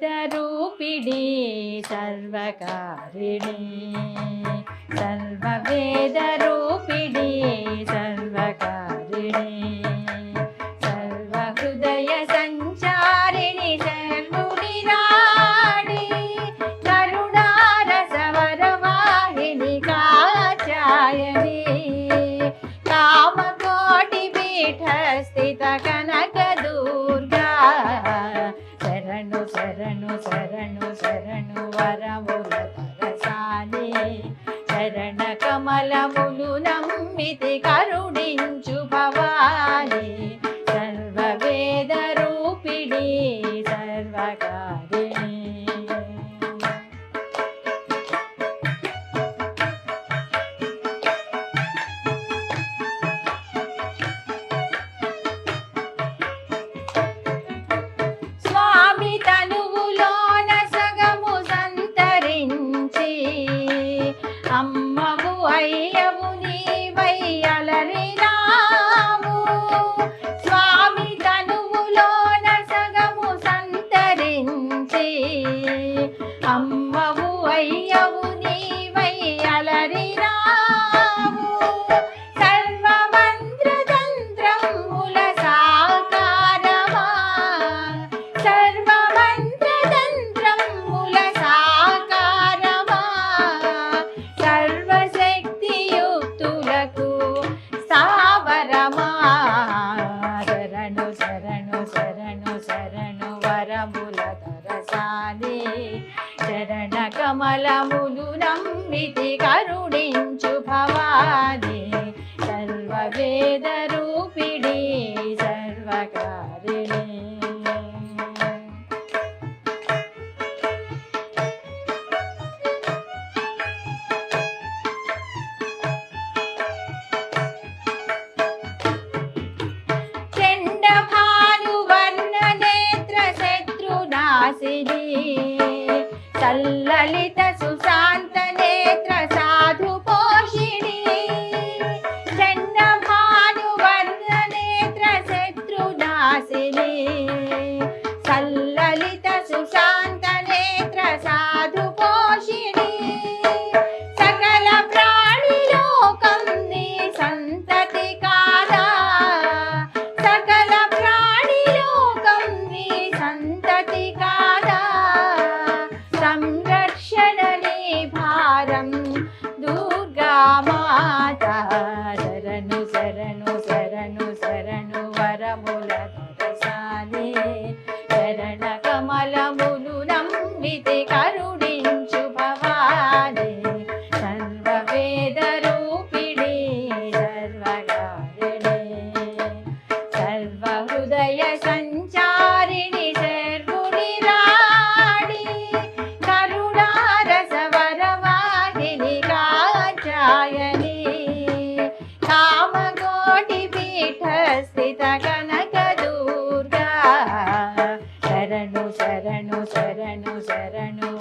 सर्ववेदरूपिणी सर्वकारिणी सर्ववेदरूपिणी सर्वकारिणी శరణు శరణు శరణు వరముల తరసాని శరణ కమలములు నమ్మితి కరుణించు భవాని. సర్వవేద రూపిణి సర్వకారిణి. అమ్మవు అయ్యవు చరణ కమలములు నమ్మితి కరుణించు భవాని. సర్వవేద రూపిణి సర్వకారిణి. చండభానువర్ణ నేత్ర సల్లలిత సుశాంత నేత్ర సాధు పోషిణి. చండభానువర్ణ నేత్ర శత్రుదాసిని కాచాయని కామకోటి పీఠ స్థిత కనక దుర్గా. శరణు శరణు శరణు శరణు